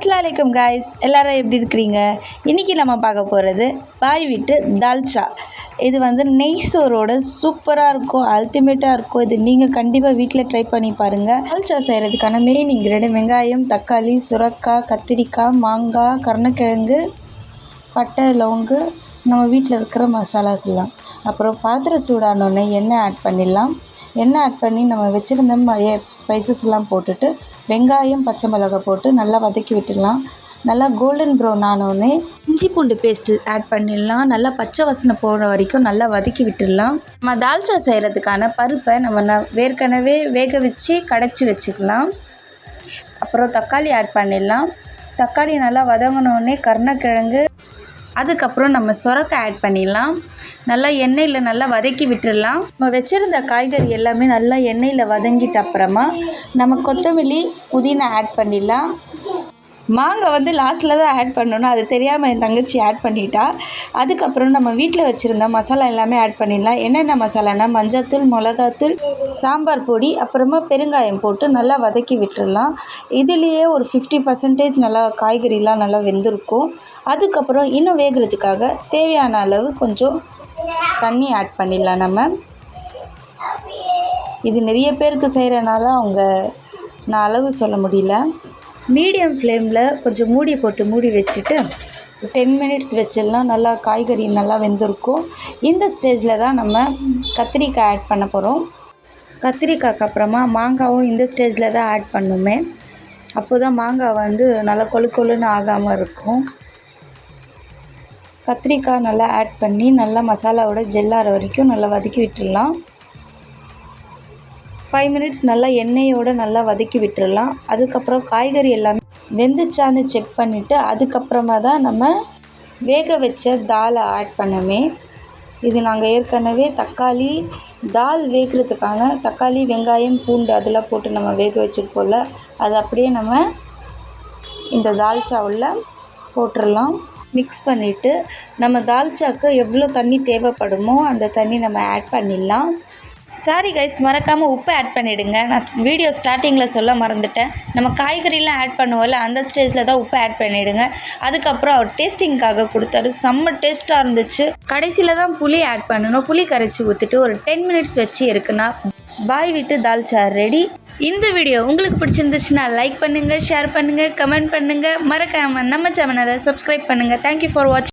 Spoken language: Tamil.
அஸ்லாமலைக்கும் காய்ஸ் எல்லாரும் எப்படி இருக்கிறீங்க? இன்றைக்கி நம்ம பார்க்க போகிறது பாய் வீட்டு தால்ச்சா. இது வந்து நெய் சோரோட சூப்பராக இருக்கும் அல்டிமேட்டாக இருக்கும். இது நீங்கள் கண்டிப்பாக வீட்டில் ட்ரை பண்ணி பாருங்கள் தால்ச்சா செய்கிறதுக்கான மெயின் இன்க்ரீடியன்ட் வெங்காயம் தக்காளி சுரக்காய் கத்திரிக்காய் மாங்காய் கருணக்கிழங்கு பட்டை லவங்கு. நம்ம வீட்டில் இருக்கிற மசாலாஸ் எல்லாம். அப்புறம் பாத்திரம் சூடானோடனே எண்ணெய் ஆட் பண்ணிடலாம். எண்ணெய் ஆட் பண்ணி நம்ம வச்சுருந்த ம ஸ்பைசஸ் எல்லாம் போட்டுட்டு வெங்காயம் பச்சை மிளகாய் போட்டு நல்லா வதக்கி விட்டுடலாம் நல்லா கோல்டன் ப்ரௌன் ஆனோடனே இஞ்சி பூண்டு பேஸ்ட்டு ஆட் பண்ணிடலாம். நல்லா பச்சை வாசனை போகிற வரைக்கும் நல்லா வதக்கி விட்டுடலாம். நம்ம தால்ச்சா செய்கிறதுக்கான பருப்பை நம்ம ந ஏற்கனவே வேக வச்சு கடைச்சி வச்சுக்கலாம். அப்புறம் தக்காளி ஆட் பண்ணிடலாம். தக்காளி நல்லா வதங்கினோடனே கருணக்கிழங்கு அதுக்கப்புறம் நம்ம சுரக்காய் ஆட் பண்ணிடலாம். நல்லா எண்ணெயில் நல்லா வதக்கி விட்டுடலாம் நம்ம வச்சுருந்த காய்கறி எல்லாமே நல்லா எண்ணெயில் வதங்கிட்ட அப்புறமா நம்ம கொத்தமல்லி புதினா ஆட் பண்ணிடலாம். மாங்காய் வந்து லாஸ்ட்டில் தான் ஆட் பண்ணணும். அது தெரியாமல் என் தங்கச்சி ஆட் பண்ணிட்டா. அதுக்கப்புறம் நம்ம வீட்டில் வச்சுருந்த மசாலா எல்லாமே ஆட் பண்ணிடலாம். என்னென்ன மசாலானா மஞ்சத்தூள் மிளகாத்தூள் சாம்பார் பொடி அப்புறமா பெருங்காயம் போட்டு நல்லா வதக்கி விட்டுடலாம் இதுலேயே ஒரு ஃபிஃப்டி பர்சன்டேஜ் நல்லா காய்கறிலாம் நல்லா வெந்திருக்கும். அதுக்கப்புறம் இன்னும் வேகிறதுக்காக தேவையான அளவு கொஞ்சம் தண்ணி ஆட் பண்ணிடலாம் நம்ம. இது நிறைய பேருக்கு செய்கிறனால அவங்க நான் அளவு சொல்ல முடியல. மீடியம் ஃப்ளேமில் கொஞ்சம் மூடி போட்டு மூடி வச்சுட்டு டென் மினிட்ஸ் வச்சிடலாம். நல்லா காய்கறி நல்லா வெந்திருக்கும். இந்த ஸ்டேஜில் தான் நம்ம கத்திரிக்காய் ஆட் பண்ண போகிறோம் கத்திரிக்காய்க்கு அப்புறமா மாங்காவும் இந்த ஸ்டேஜில் தான் ஆட் பண்ணுமே. அப்போ தான் மாங்காய் வந்து நல்லா கொழு கொழுன்னு ஆகாமல் இருக்கும். கத்திரிக்காய் நல்லா ஆட் பண்ணி நல்லா மசாலாவோட ஜெல்லார வரைக்கும் நல்லா வதக்கி விட்டுடலாம். ஃபைவ் மினிட்ஸ் நல்லா எண்ணெயோடு நல்லா வதக்கி விட்டுடலாம். அதுக்கப்புறம் காய்கறி எல்லாமே வெந்துச்சான்னு செக் பண்ணிவிட்டு அதுக்கப்புறமா தான் நம்ம வேக வச்ச தாலை ஆட் பண்ணமே இது நாங்கள் ஏற்கனவே தக்காளி தால் வேகிறதுக்கான தக்காளி வெங்காயம் பூண்டு அதெல்லாம் போட்டு நம்ம வேக வச்சுருப்போம்ல அது அப்படியே நம்ம இந்த தால்ச்சாவில் போட்டுடலாம். மிக்ஸ் பண்ணிவிட்டு நம்ம தால்ச்சாக்கு எவ்வளோ தண்ணி தேவைப்படுமோ அந்த தண்ணி நம்ம ஆட் பண்ணிடலாம். சாரி கைஸ் மறக்காமல் உப்பு ஆட் பண்ணிவிடுங்க நான் வீடியோ ஸ்டார்டிங்கில் சொல்ல மறந்துட்டேன். நம்ம காய்கறிலாம் ஆட் பண்ணுவோம்ல அந்த ஸ்டேஜில் தான் உப்பு ஆட் பண்ணிவிடுங்க அதுக்கப்புறம் அவர் டேஸ்டிங்காக கொடுத்தாரு. செம்ம டேஸ்ட்டாக இருந்துச்சு. கடைசியில் தான் புளி ஆட் பண்ணணும். புளி கரைச்சி ஊற்றிட்டு ஒரு டென் மினிட்ஸ் வச்சு இருக்குன்னா பாய் விட்டு தால்ச்சா ரெடி இந்த வீடியோ உங்களுக்கு பிடிச்சிருந்துச்சுன்னா லைக் பண்ணுங்கள் ஷேர் பண்ணுங்கள் கமெண்ட் பண்ணுங்கள் மறக்காமல் நம்ம சேனலை சப்ஸ்கிரைப் பண்ணுங்கள் தேங்க்யூ ஃபார் வாட்சிங்